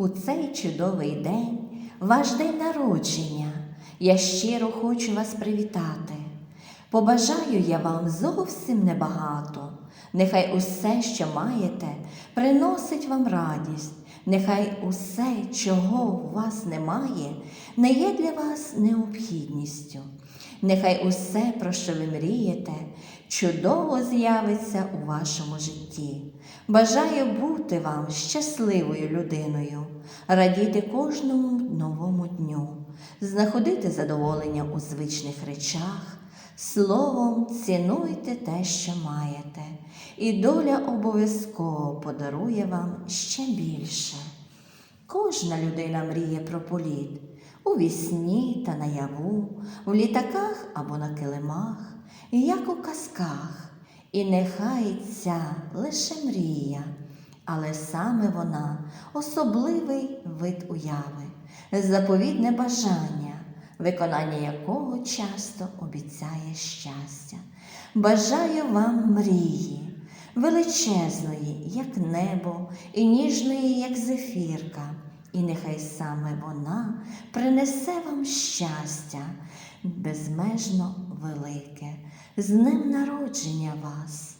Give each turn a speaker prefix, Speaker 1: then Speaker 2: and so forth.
Speaker 1: У цей чудовий день, ваш день народження, я щиро хочу вас привітати. Побажаю я вам зовсім небагато. Нехай усе, що маєте, приносить вам радість. Нехай усе, чого у вас немає, не є для вас необхідністю. Нехай усе, про що ви мрієте, чудово з'явиться у вашому житті. Бажаю бути вам щасливою людиною, радіти кожному новому дню, знаходити задоволення у звичних речах, словом, цінуйте те, що маєте, і доля обов'язково подарує вам ще більше. Кожна людина мріє про політ у вісні та наяву, в літаках або на килимах, як у казках. І нехай ця лише мрія, але саме вона особливий вид уяви, заповідне бажання, виконання якого часто обіцяє щастя. Бажаю вам мрії, величезної, як небо, і ніжної, як зефірка. І нехай саме вона принесе вам щастя безмежно велике, з днем народження вас.